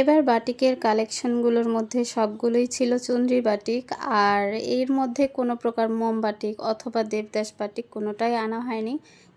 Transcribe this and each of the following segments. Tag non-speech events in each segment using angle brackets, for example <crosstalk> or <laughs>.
এবার বাটিকের কালেকশনগুলোর মধ্যে সবগুলোই ছিল চুনরি বাটিক, আর এর মধ্যে কোনো প্রকার মোম বাটিক অথবা দেবদাস বাটিক কোনোটাই আনা হয়নি।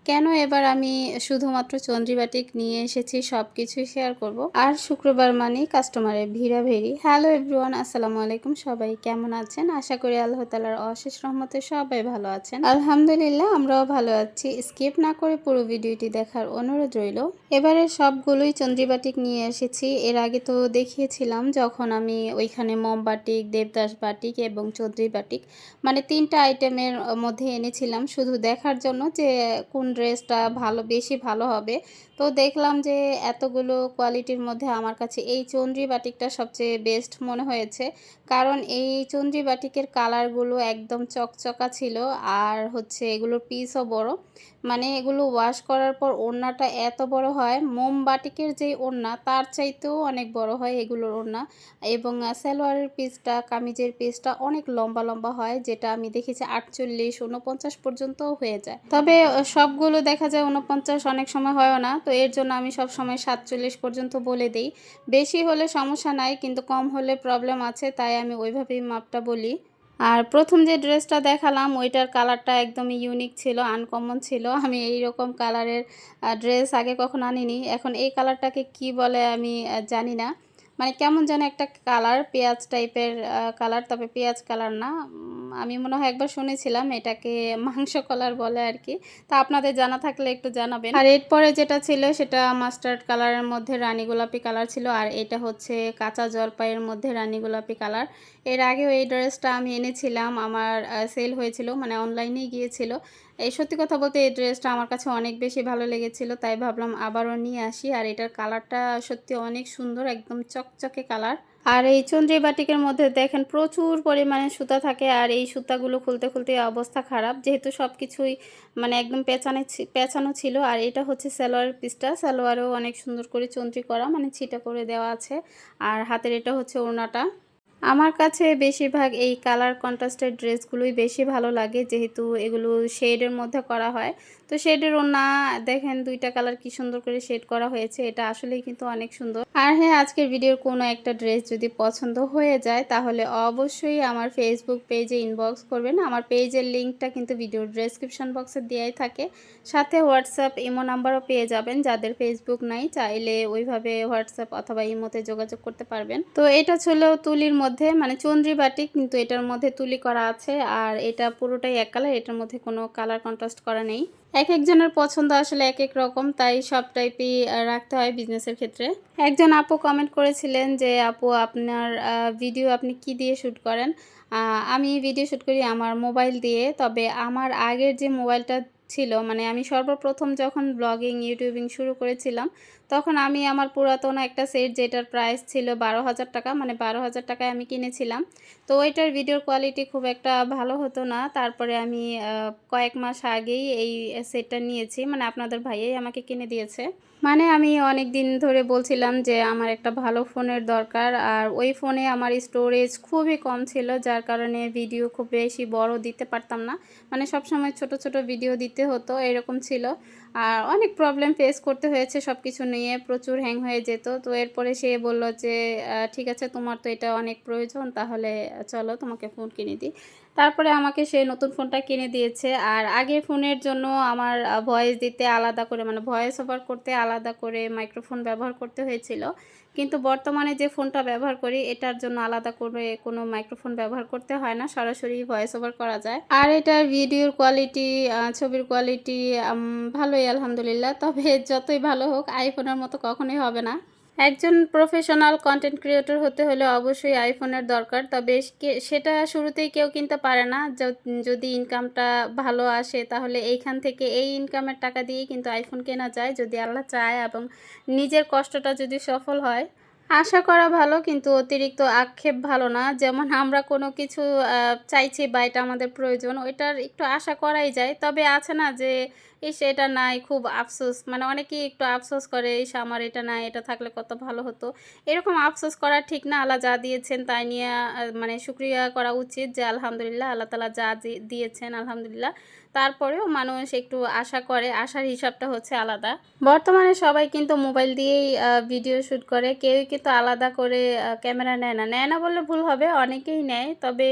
কেন এবার আমি শুধুমাত্র চন্দ্রী বাটিক নিয়ে এসেছি সব কিছুই শেয়ার করব? আর শুক্রবার মানেই কাস্টমারের ভিড়া ভেরি হ্যালো এভরিওয়ান আসসালামু আলাইকুম সবাই। কেমন আছেন? আশা করি আল্লাহ তালার অশেষ রহমতে সবাই ভালো আছেন। আলহামদুলিল্লাহ, আমরাও ভালো আছি। স্কিপ না করে পুরো ভিডিওটি দেখার অনুরোধ রইল। এবারে সবগুলোই চন্দ্রী বাটিক নিয়ে এসেছি। এর আগে তো দেখিয়েছিলাম, যখন আমি ওইখানে মোম বাটিক দেবদাস বাটিক এবং চন্দ্রী বাটিক মানে তিনটা আইটেমের মধ্যে এনেছিলাম। শুধু দেখার জন্য যে কোন ড্রেসটা ভালো, বেশি ভালো হবে। তো দেখলাম যে এতগুলো কোয়ালিটির মধ্যে আমার কাছে এই চন্দ্রী বাটিকটা সবচেয়ে বেস্ট মনে হয়েছে। কারণ এই চন্দ্রি বাটিকের কালারগুলো একদম চকচকা ছিল, আর হচ্ছে এগুলোর পিসও বড়। মানে এগুলো ওয়াশ করার পর ওড়নাটা এত বড় হয় মোম বাটিকের যে ওড়না তার চাইতেও অনেক বড় হয় এগুলোর ওড়না। এবং সালোয়ারের পিসটা কামিজের পিসটা অনেক লম্বা লম্বা হয়, যেটা আমি দেখেছি আটচল্লিশ উনপঞ্চাশ পর্যন্তও হয়ে যায়। তবে সবগুলো দেখা যায় উনপঞ্চাশ অনেক সময় হয়ও না, তো এর জন্য আমি সব সময় সাতচল্লিশ পর্যন্ত বলে দিই। বেশি হলে সমস্যা নাই, কিন্তু কম হলে প্রবলেম আছে, তাই আমি ওইভাবেই মাপটা বলি। আর প্রথম যে ড্রেসটা দেখালাম, ওইটার কালারটা একদমই ইউনিক ছিল আনকমন ছিল। আমি এই রকম কালারের ড্রেস আগে কখন আনিনি। এখন এই কালারটাকে কি বলে আমি জানি না। মানে কেমন যেন একটা কালার, পেঁয়াজ টাইপের কালার, তবে পেঁয়াজ কালার না। আমি মনে হয় একবার শুনেছিলাম এটাকে মাংস কলার বলে আর কি। তা আপনাদের জানা থাকলে একটু জানাবেন। আর এরপরে যেটা ছিল সেটা মাস্টার্ড কালারের মধ্যে রানী গোলাপি কালার ছিল। আর এটা হচ্ছে কাঁচা জলপাইয়ের মধ্যে রানী গোলাপি কালার। এর আগেও এই ড্রেসটা আমি এনেছিলাম। আমার সেল হয়েছিল মানে অনলাইনেই গিয়েছিল। এই সত্যি কথা বলতে এই ড্রেসটা আমার কাছে অনেক বেশি ভালো লেগেছিল, তাই ভাবলাম আবারও নিয়ে আসি। আর এটার কালারটা সত্যি অনেক সুন্দর, একদম চকচকে কালার। আর এই চন্দ্রী বাটিকের মধ্যে দেখেন প্রচুর পরিমাণে সুতা থাকে, আর এই সুতাগুলো খুলতে খুলতে অবস্থা খারাপ। যেহেতু সব কিছুই মানে একদম পেঁচানো পেঁচানো ছিল, আর এটা হচ্ছে সালোয়ারের পিসটা। সালোয়ারেও অনেক সুন্দর করে চন্দ্রি করা মানে ছিটা করে দেওয়া আছে। আর হাতের এটা হচ্ছে ওড়নাটা। আমার কাছে বেশিরভাগ এই কালার কন্ট্রাস্টের ড্রেসগুলোই বেশি ভালো লাগে, যেহেতু এগুলো শেডের মধ্যে করা হয়। তো শেডেরও না দেখেন দুইটা কালার কি সুন্দর করে শেড করা হয়েছে, এটা আসলেই কিন্তু অনেক সুন্দর। আর হ্যাঁ আজকের ভিডিওর কোনো একটা ড্রেস যদি পছন্দ হয়ে যায়, তাহলে অবশ্যই আমার ফেসবুক পেজে ইনবক্স করবেন। আমার পেজের লিঙ্কটা কিন্তু ভিডিওর ডেসক্রিপশন বক্সে দেওয়াই থাকে। সাথে হোয়াটসঅ্যাপ ইমো নাম্বারও পেয়ে যাবেন। যাদের ফেসবুক নাই, চাইলে ওইভাবে হোয়াটসঅ্যাপ অথবা ইমোতে যোগাযোগ করতে পারবেন। তো এটা ছিল তুলির মধ্যে মানে চন্দ্রী বাটি কিন্তু এটার মধ্যে তুলি করা আছে। আর এটা পুরোটাই এক কালার, এটার মধ্যে কোনো কালার কন্ট্রাস্ট করা নেই। এক একজনের পছন্দ আসলে এক এক রকম, তাই সব টাইপই রাখতে হয় বিজনেসের ক্ষেত্রে। একজন আপু কমেন্ট করেছিলেন যে, আপু, আপনার ভিডিও আপনি কি দিয়ে শ্যুট করেন? আমি ভিডিও শ্যুট করি আমার মোবাইল দিয়ে, তবে আমার আগের যে মোবাইলটা ছিল। মানে আমি সর্বপ্রথম যখন ব্লগিং ইউটিউবিং শুরু করেছিলাম, তখন আমি আমার পুরাতন একটা সেট যেটার প্রাইস ছিল বারো হাজার টাকা মানে বারো হাজার টাকায় আমি কিনেছিলাম। তো ওইটার ভিডিওর কোয়ালিটি খুব একটা ভালো হতো না। তারপরে আমি কয়েক মাস আগেই এই সেটটা নিয়েছি। মানে আপনাদের ভাইয়াই আমাকে কিনে দিয়েছে। মানে আমি অনেক দিন ধরে বলছিলাম যে আমার একটা ভালো ফোনের দরকার। আর ওই ফোনে আমার স্টোরেজ খুবই কম ছিল, যার কারণে ভিডিও খুব বেশি বড় দিতে পারতাম না। মানে সব সময় ছোট ছোট ভিডিও দিতে হতো, এরকম ছিল। আর অনেক প্রবলেম ফেস করতে হয়েছে সব কিছু নিয়ে, প্রচুর হ্যাং হয়ে যেত। তো এরপরে সে বলল যে ঠিক আছে, তোমার তো এটা অনেক প্রয়োজন, তাহলে চলো তোমাকে ফোন কিনে দিই। তারপরে আমাকে সে নতুন ফোনটা কিনে দিয়েছে। আর আগে ফোনের জন্য আমার ভয়েস দিতে আলাদা করে মানে ভয়েস ওভার করতে আলাদা করে মাইক্রোফোন ব্যবহার করতে হয়েছিল। কিন্তু বর্তমানে যে ফোনটা ব্যবহার করি, এটার জন্য আলাদা করে কোনো মাইক্রোফোন ব্যবহার করতে হয় না, সরাসরি ভয়েস ওভার করা যায়। আর এটার ভিডিওর কোয়ালিটি ছবির কোয়ালিটি ভালোই আলহামদুলিল্লাহ। তবে যতই ভালো হোক আইফোনের মতো কখনোই হবে না। একজন প্রফেশনাল কন্টেন্ট ক্রিয়েটর হতে হলে অবশ্যই আইফোনের দরকার। তবে সেটা শুরুতেই কেউ কিনতে পারে না। যদি ইনকামটা ভালো আসে, তাহলে এইখান থেকে এই ইনকামের টাকা দিয়েই কিন্তু আইফোন কেনা যায়। যদি আল্লাহ চায় এবং নিজের কষ্টটা যদি সফল হয় আশা করা ভালো, কিন্তু অতিরিক্ত আক্ষেপ ভালো না। যেমন আমরা কোনো কিছু চাইছি বা এটা আমাদের প্রয়োজন, ওইটার একটু আশা করাই যায়। তবে আছে না যে, ইস, এটা নাই, খুব আফসোস। মানে অনেকেই একটু আফসোস করে, ইস, আমার এটা নাই, এটা থাকলে কত ভালো হতো। এরকম আফসোস করা ঠিক না। আল্লাহ যা দিয়েছেন তাই নিয়ে মানে সুক্রিয়া করা উচিত যে, আলহামদুলিল্লাহ, আল্লাহ তালা যা দিয়েছেন, আলহামদুলিল্লাহ। তারপরেও মানুষ একটু আশা করে আশার হিসাবটা হচ্ছে আলাদা বর্তমানে সবাই কিন্তু মোবাইল দিয়েই ভিডিও শ্যুট করে কেউই কিন্তু আলাদা করে ক্যামেরা নেয় না। নেয় না বললে ভুল হবে, অনেকেই নেয়। তবে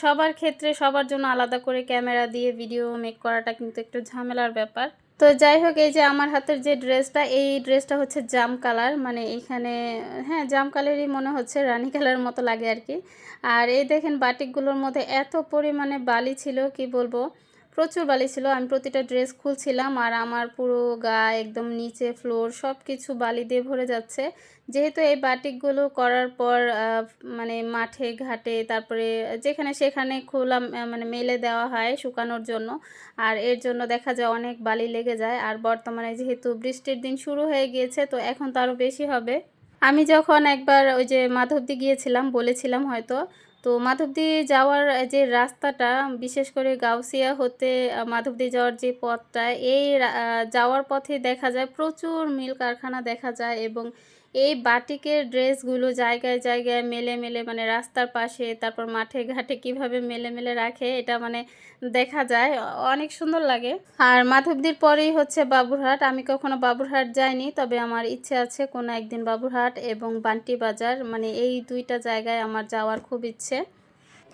সবার ক্ষেত্রে সবার জন্য আলাদা করে ক্যামেরা দিয়ে ভিডিও মেক করাটা কিন্তু একটু ঝামেলার ব্যাপার। তো যাই হোক এই যে আমার হাতের যে ড্রেসটা, এই ড্রেসটা হচ্ছে জাম কালার। মানে এইখানে হ্যাঁ, জাম কালারই মনে হচ্ছে, রানি কালার মতো লাগে আর কি আর এই দেখেন বাটিকগুলোর মধ্যে এত পরিমাণে বালি ছিল কি বলব। প্রচুর বালি ছিল। আমি প্রতিটা ড্রেস খুলছিলাম আর আমার পুরো গা একদম নিচে, ফ্লোর সব কিছু বালি দিয়ে ভরে যাচ্ছে। যেহেতু এই বাটিকগুলো করার পর মানে মাঠে, ঘাটে, তারপরে যেখানে সেখানে খোলা মানে মেলে দেওয়া হয় শুকানোর জন্য। আর এর জন্য দেখা যায় অনেক বালি লেগে যায়। আর বর্তমানে যেহেতু বৃষ্টির দিন শুরু হয়ে গিয়েছে, তো এখন তো আরও বেশি হবে। আমি যখন একবার ওই যে মাধবদী গিয়েছিলাম, বলেছিলাম হয়তো তো মাধবদী যাওয়ার যে রাস্তাটা, বিশেষ করে গাউসিয়া হতে মাধবদী যাওয়ার যে পথটা, এই যাওয়ার পথে দেখা যায় প্রচুর মিল কারখানা দেখা যায় এবং এই বাটিকের ড্রেসগুলো জায়গায় জায়গায় মেলে মেলে মানে রাস্তার পাশে, তারপর মাঠে ঘাটে কীভাবে মেলে মেলে রাখে, এটা মানে দেখা যায়। অনেক সুন্দর লাগে। আর মাধবদীর পরেই হচ্ছে বাবুরহাট। আমি কখনো বাবুরহাট যাইনি, তবে আমার ইচ্ছে আছে কোনো একদিন বাবুরহাট এবং বান্টি বাজার। মানে এই দুইটা জায়গায় আমার যাওয়ার খুব ইচ্ছে।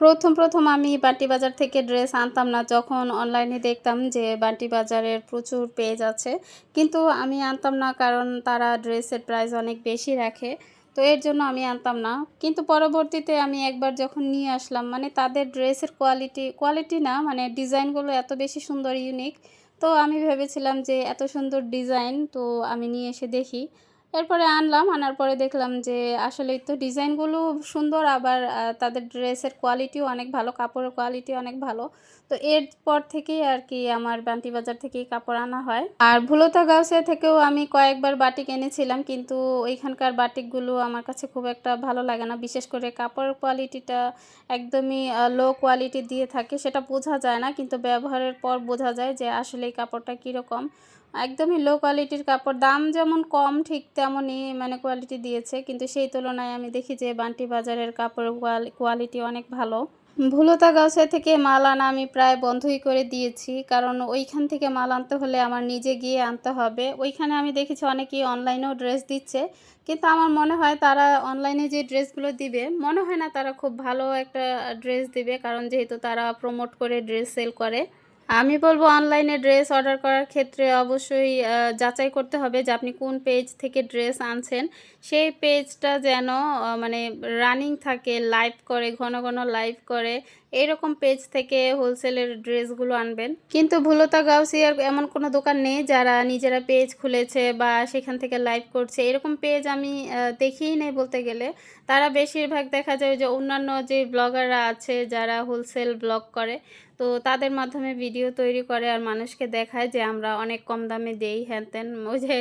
প্রথম প্রথম আমি বান্টি বাজার থেকে ড্রেস আনতাম না। যখন অনলাইনে দেখতাম যে বান্টি বাজারের প্রচুর পেজ আছে, কিন্তু আমি আনতাম না কারণ তারা ড্রেসের প্রাইস অনেক বেশি রাখে। তো এর জন্য আমি আনতাম না। কিন্তু পরবর্তীতে আমি একবার যখন নিয়ে আসলাম মানে তাদের ড্রেসের কোয়ালিটি কোয়ালিটি না মানে ডিজাইনগুলো এত বেশি সুন্দর ইউনিক তো আমি ভেবেছিলাম যে এত সুন্দর ডিজাইন তো আমি নিয়ে এসে দেখি। এরপরে আনলাম, আনার পরে দেখলাম যে আসলেই তো ডিজাইনগুলো সুন্দর, আবার তাদের ড্রেসের কোয়ালিটিও অনেক ভালো, কাপড়ের কোয়ালিটি অনেক ভালো। তো এরপর থেকেই আর কি আমার বান্টি বাজার থেকেই কাপড় আনা হয়। আর ভুলতা গাউসিয়া থেকেও আমি কয়েকবার বাটিক এনেছিলাম, কিন্তু ওইখানকার বাটিকগুলো আমার কাছে খুব একটা ভালো লাগে না। বিশেষ করে কাপড়ের কোয়ালিটিটা একদমই লো কোয়ালিটি দিয়ে থাকে, সেটা বোঝা যায় না, কিন্তু ব্যবহারের পর বোঝা যায় যে আসলে এই কাপড়টা কীরকম। একদমই লো কোয়ালিটির কাপড়। দাম যেমন কম, ঠিক তেমনই মানে কোয়ালিটি দিয়েছে। কিন্তু সেই তুলনায় আমি দেখি যে বান্টি বাজারের কাপড়ের কোয়ালিটি অনেক ভালো। ভুলতা গাছে থেকে মাল আনা আমি প্রায় বন্ধই করে দিয়েছি। কারণ ওইখান থেকে মাল আনতে হলে আমার নিজে গিয়ে আনতে হবে। ওইখানে আমি দেখেছি অনেকেই অনলাইনেও ড্রেস দিচ্ছে। কিন্তু আমার মনে হয় তারা অনলাইনে যে ড্রেসগুলো দিবে, মনে হয় না তারা খুব ভালো একটা ড্রেস দিবে। কারণ যেহেতু তারা প্রমোট করে ড্রেস সেল করে। আমি বলব অনলাইনে ড্রেস অর্ডার করার ক্ষেত্রে অবশ্যই যাচাই করতে হবে যে আপনি কোন পেজ থেকে ড্রেস আনছেন। সেই পেজটা যেন মানে রানিং থাকে লাইভ করে, ঘন ঘন লাইভ করে, এরকম পেজ থেকে হোলসেলের ড্রেসগুলো আনবেন। কিন্তু ভুলতা গাউসিয়ার এমন কোনো দোকান নেই যারা নিজেরা পেজ খুলেছে বা সেখান থেকে লাইভ করছে। এরকম পেজ আমি দেখিই নেই বলতে গেলে। তারা বেশিরভাগ দেখা যায় যে অন্যান্য যে ব্লগাররা আছে, যারা হোলসেল ব্লগ করে, তো তাদের মাধ্যমে ভিডিও তৈরি করে আর মানুষকে দেখায় যে আমরা অনেক কম দামে দেই। হ্যান ওই যে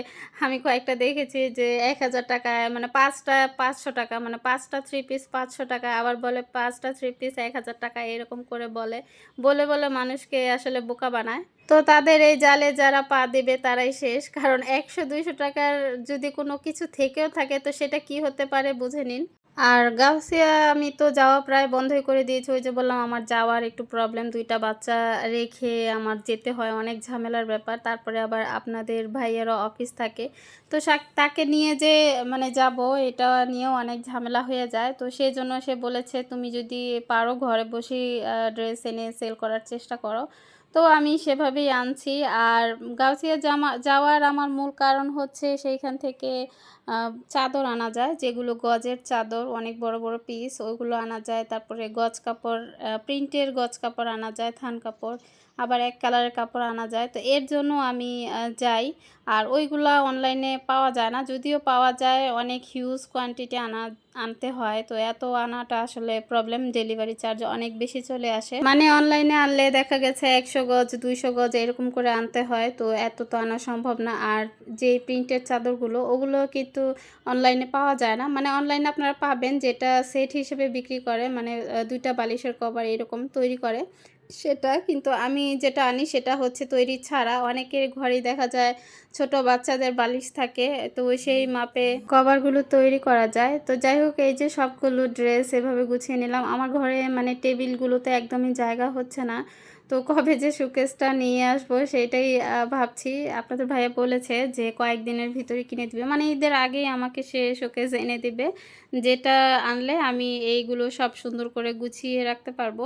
আমি কয়েকটা দেখেছি যে এক হাজার টাকায় মানে পাঁচটা, পাঁচশো টাকা মানে পাঁচটা থ্রি পিস পাঁচশো টাকা, আবার বলে পাঁচটা থ্রি পিস এক হাজার টাকা এরকম করে বলে। বলে বলে মানুষকে আসলে বোকা বানায়। তো তাদের এই জালে যারা পা দেবে তারাই শেষ, কারণ একশো, দুইশো টাকার যদি কোনো কিছু থেকেও থাকে, তো সেটা কি হতে পারে বুঝে নিন। আর গাউসিয়া, আমি তো যাওয়া প্রায় বন্ধই করে দিয়েছি। ওই যে বললাম, আমার যাওয়ার একটু প্রবলেম দুইটা বাচ্চা রেখে আমার যেতে হয়, অনেক ঝামেলার ব্যাপার। তারপরে আবার আপনাদের ভাইয়েরও অফিস থাকে। তো তাকে নিয়ে যে মানে যাব, এটা নিয়েও অনেক ঝামেলা হয়ে যায়। তো সেই জন্য সে বলেছে, তুমি যদি পারো, ঘরে বসেই ড্রেস এনে সেল করার চেষ্টা করো। তো আমি সেভাবেই আনছি। আর গাউসিয়া জামা, যাওয়ার আমার মূল কারণ হচ্ছে সেইখান থেকে চাদর আনা যায়, যেগুলো গজের চাদর, অনেক বড় বড় পিস ওইগুলো আনা যায়। তারপরে গজ কাপড় প্রিন্টের গজ কাপড় আনা যায়, থান কাপড়। আবার এক কালারের কাপড় আনা যায়। তো এর জন্য আমি যাই। আর ওইগুলা অনলাইনে পাওয়া যায় না। যদিও পাওয়া যায়, অনেক হিউজ কোয়ান্টিটি আনা, আনতে হয়। তো এত আনাটা আসলে প্রবলেম ডেলিভারি চার্জ অনেক বেশি চলে আসে। মানে অনলাইনে আনলে দেখা গেছে একশো গজ, দুইশো গজ এরকম করে আনতে হয়। তো এত তো আনা সম্ভব না। আর যে প্রিন্টের চাদরগুলো, ওগুলো কিন্তু অনলাইনে পাওয়া যায় না। মানে অনলাইনে আপনারা পাবেন, যেটা সেট হিসেবে বিক্রি করে। মানে দুইটা বালিশের কভার এরকম তৈরি করে। সেটা কিন্তু আমি যেটা আনি সেটা হচ্ছে তৈরি ছাড়া। অনেকের ঘরেই দেখা যায় ছোট বাচ্চাদের বালিশ থাকে তো সেই মাপে কভারগুলো তৈরি করা যায়। তো যাই হোক এই যে সবগুলো ড্রেস এভাবে গুছিয়ে নিলাম। আমার ঘরে মানে টেবিলগুলোতে একদমই জায়গা হচ্ছে না। তো কবে যে শোকেসটা নিয়ে আসব সেইটাই আহ, ভাবছি। আপনাদের ভাইয়া বলেছে যে কয়েকদিনের ভিতরে কিনে দিবে। মানে ঈদের আগেই আমাকে সে শোকেস এনে দিবে। যেটা আনলে আমি এইগুলো সব সুন্দর করে গুছিয়ে রাখতে পারব।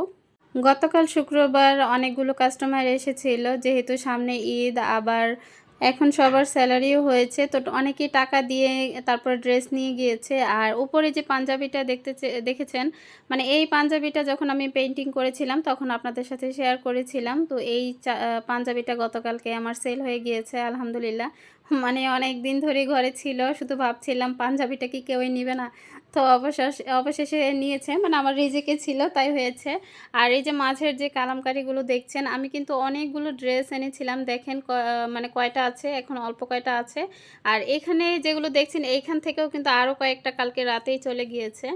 গতকাল শুক্রবার অনেকগুলো কাস্টমার এসেছিল, যেহেতু সামনে ঈদ, আবার এখন সবার স্যালারিও হয়েছে, তো অনেকেই টাকা দিয়ে তারপর ড্রেস নিয়ে গিয়েছে। আর উপরে যে পাঞ্জাবিটা দেখতে দেখেছেন মানে এই পাঞ্জাবিটা যখন আমি পেন্টিং করেছিলাম, তখন আপনাদের সাথে শেয়ার করেছিলাম। তো এই পাঞ্জাবিটা গতকালকে আমার সেল হয়ে গিয়েছে, আলহামদুলিল্লাহ। মানে অনেক দিন ধরে ঘরে ছিল, শুধু ভাবছিলাম পাঞ্জাবিটা কি কেউই নিবে না। তো অবশেষ, অবশেষে নিয়েছে মানে আমার রিজেকে ছিল, তাই হয়েছে। আর এই যে মাঝের যে কালামকারিগুলো দেখছেন, আমি কিন্তু অনেকগুলো ড্রেস এনেছিলাম, দেখেন মানে কয়টা আছে, এখন অল্প কয়টা আছে। আর এখানে যেগুলো দেখছেন, এইখান থেকেও কিন্তু আরও কয়েকটা কালকে রাতেই চলে গিয়েছে।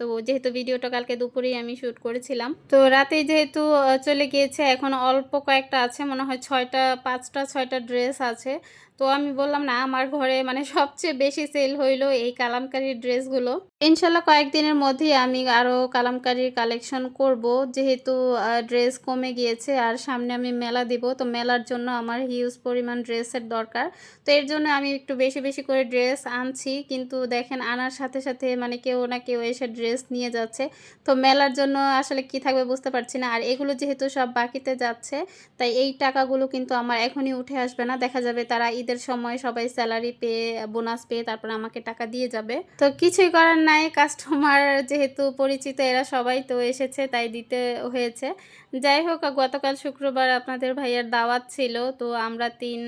তো যেহেতু ভিডিওটা কালকে দুপুরেই আমি শ্যুট করেছিলাম, তো রাতেই যেহেতু চলে গিয়েছে, এখন অল্প কয়েকটা আছে, মনে হয় ছয়টা, পাঁচটা, ছয়টা ড্রেস আছে। তো আমি বললাম, না, আমার ঘরে মানে সবচেয়ে বেশি সেল হইল এই কালামকারীর ড্রেসগুলো। ইনশাল্লাহ কয়েকদিনের মধ্যেই আমি আরও কালামকারীর কালেকশন করব। যেহেতু ড্রেস কমে গিয়েছে আর সামনে আমি মেলা দিব, তো মেলার জন্য আমার হিউজ পরিমাণ ড্রেসের দরকার। তো এর জন্য আমি একটু বেশি বেশি করে ড্রেস আনছি। কিন্তু দেখেন, আনার সাথে সাথে মানে কেউ না কেউ এসে ড্রেস নিয়ে যাচ্ছে। তো মেলার জন্য আসলে কি থাকবে বুঝতে পারছি না। আর এগুলো যেহেতু সব বাকিতে যাচ্ছে, তাই এই টাকাগুলো কিন্তু আমার এখনই উঠে আসবে না। দেখা যাবে তারা ঈদের সময় সবাই স্যালারি পেয়ে বোনাস পেয়ে তারপর আমাকে টাকা দিয়ে যাবে। তো কিছুই করার নাই কাস্টমার যেহেতু পরিচিত এরা সবাই তো এসেছে, তাই দিতে হয়েছে। যাই হোক, গতকাল শুক্রবার আপনাদের ভাইয়ার দাওয়াত ছিল, তো আমরা তিন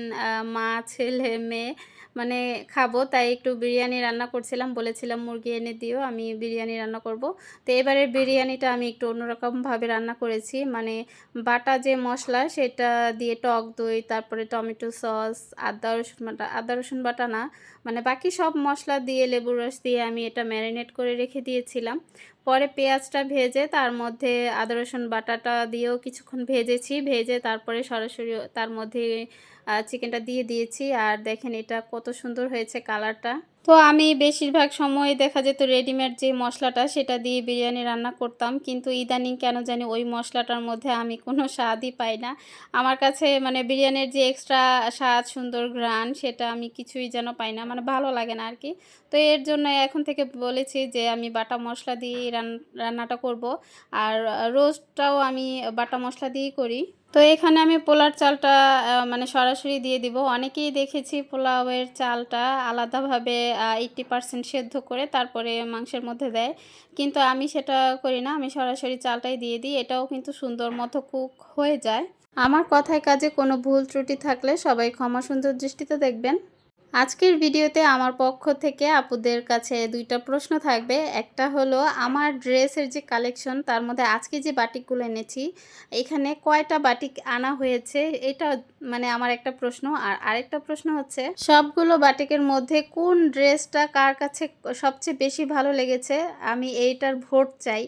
মা, ছেলে, মেয়ে মানে খাব, তাই একটু বিরিয়ানি রান্না করছিলাম, বলেছিলাম মুরগি এনে দিও, আমি বিরিয়ানি রান্না করব। তো এবারের বিরিয়ানিটা আমি একটু অন্যরকমভাবে রান্না করেছি মানে বাটা যে মশলা সেটা দিয়ে টক দই, তারপরে টমেটো সস, আদা রসুন বাটা, আদা রসুন বাটা না মানে বাকি সব মশলা দিয়ে লেবুর রস দিয়ে আমি এটা ম্যারিনেট করে রেখে দিয়েছিলাম। পরে পেঁয়াজটা ভেজে তার মধ্যে আদা, রসুন বাটাটা দিয়েও কিছুক্ষণ ভেজেছি। ভেজে তারপরে সরাসরি তার মধ্যে চিকেনটা দিয়ে দিয়েছি। আর দেখেন এটা কত সুন্দর হয়েছে কালারটা। তো আমি বেশিরভাগ সময় দেখা যেত রেডিমেড যে মশলাটা, সেটা দিয়ে বিরিয়ানি রান্না করতাম। কিন্তু ইদানিং কেন জানি ওই মশলাটার মধ্যে আমি কোনো স্বাদই পাই না। আমার কাছে মানে বিরিয়ানির যে এক্সট্রা স্বাদ, সুন্দর ঘ্রাণ, সেটা আমি কিছুই যেন পাই না। মানে ভালো লাগে না আর কি। তো এর জন্য এখন থেকে বলেছি যে আমি বাটা মশলা দিয়ে রান্নাটা করব। আর রোস্টটাও আমি বাটা মশলা দিয়েই করি। তো এখানে আমি পোলার চালটা মানে সরাসরি দিয়ে দিব। অনেকেই দেখেছি পোলাওয়ের চালটা আলাদাভাবে এইট্টি পার্সেন্ট সেদ্ধ করে তারপরে মাংসের মধ্যে দেয়। কিন্তু আমি সেটা করি না। আমি সরাসরি চালটাই দিয়ে দিই। এটাও কিন্তু সুন্দর মতো কুক হয়ে যায়। আমার কথায় কাজে কোনো ভুল ত্রুটি থাকলে সবাই ক্ষমা সুন্দর দৃষ্টিতে দেখবেন। আজকের ভিডিওতে আমার পক্ষ থেকে আপুদের কাছে দুইটা প্রশ্ন থাকবে। একটা হলো, আমার ড্রেসের যে কালেকশন, তার মধ্যে আজকে যে বাটিকগুলো এনেছি, এখানে কয়টা বাটিক আনা হয়েছে, এটা মানে আমার একটা প্রশ্ন। আর আরেকটা প্রশ্ন হচ্ছে, সবগুলো বাটিকের মধ্যে কোন ড্রেসটা কার কাছে সবচেয়ে বেশি ভালো লেগেছে? আমি এইটার ভোট চাই।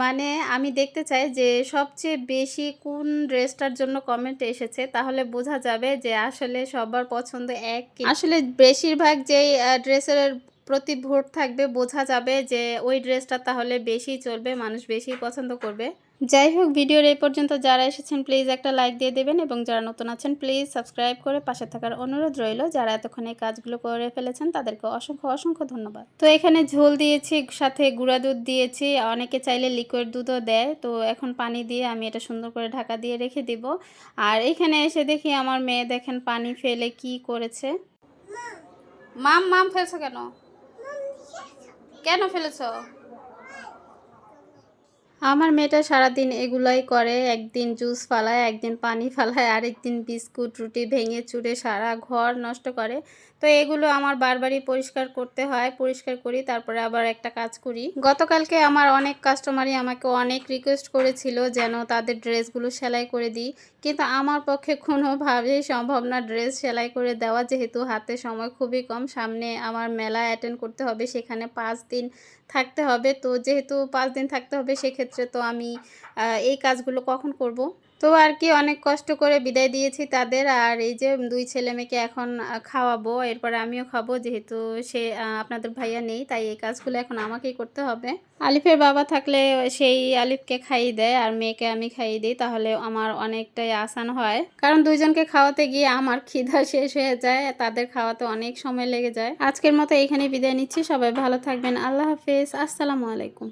মানে আমি দেখতে চাই যে সবচেয়ে বেশি কোন ড্রেসটার জন্য কমেন্ট এসেছে, তাহলে বোঝা যাবে যে আসলে সবার পছন্দ এক আসলে বেশিরভাগ যেই ড্রেসের প্রতি ভোট থাকবে, বোঝা যাবে যে ওই ড্রেসটা তাহলে বেশি চলবে, মানুষ বেশি পছন্দ করবে। যাই হোক, ভিডিওর এই পর্যন্ত যারা এসেছেন প্লিজ একটা লাইক দিয়ে দেবেন এবং যারা নতুন আছেন প্লিজ সাবস্ক্রাইব করে পাশে থাকার অনুরোধ রইল। যারা এতক্ষণ এই কাজগুলো করে ফেলেছেন, তাদেরকে অসংখ্য অসংখ্য ধন্যবাদ। তো এখানে ঝোল দিয়েছি, সাথে গুঁড়া দুধ দিয়েছি। অনেকে চাইলে লিকুইড দুধও দেয়। তো এখন পানি দিয়ে আমি এটা সুন্দর করে ঢাকা দিয়ে রেখে দিব। আর এখানে এসে দেখি আমার মেয়ে দেখেন পানি ফেলে কি করেছে। মাম মাম ফেলছো কেন? কেন ফেলেছো? আমার মেয়েটা সারাদিন এগুলাই করে, একদিন জুস ফালায়, একদিন পানি ফালায়, আরেকদিন বিস্কুট, রুটি ভেঙে চুড়ে সারা ঘর নষ্ট করে। তো এগুলো আমার বারবারই পরিষ্কার করতে হয়, পরিষ্কার করি, তারপরে আবার একটা কাজ করি। গতকালকে আমার অনেক কাস্টমারই আমাকে অনেক রিকোয়েস্ট করেছিল যেন তাদের ড্রেসগুলো সেলাই করে দিই। কিন্তু আমার পক্ষে কোনোভাবেই সম্ভব না ড্রেস সেলাই করে দেওয়া, যেহেতু হাতে সময় খুবই কম। সামনে আমার মেলা অ্যাটেন্ড করতে হবে, সেখানে পাঁচ দিন থাকতে হবে। তো যেহেতু পাঁচ দিন থাকতে হবে, সেক্ষেত্রে তো আমি এই কাজগুলো কখন করব? তো আর কি অনেক কষ্ট করে বিদায় দিয়েছি তাদের। আর এই যে দুই ছেলে মেয়েকে এখন খাওয়াবো, এরপরে আমিও খাব, যেহেতু সে আপনাদের ভাইয়া নেই, তাই এই কাজগুলো এখন আমাকেই করতে হবে। আলিফের বাবা থাকলে সেই আলিফকে খাইয়ে দেয়, আর মেয়েকে আমি খাইয়ে দিই, তাহলে আমার অনেকটাই আসান হয়। কারণ দুইজনকে খাওয়াতে গিয়ে আমার খিদা <laughs> শেষ হয়ে যায়, তাদের খাওয়াতে অনেক সময় লেগে যায়। আজকের মতো এখানে বিদায় নিচ্ছি, সবাই ভালো থাকবেন, আল্লাহ হাফিজ, আসসালামু আলাইকুম।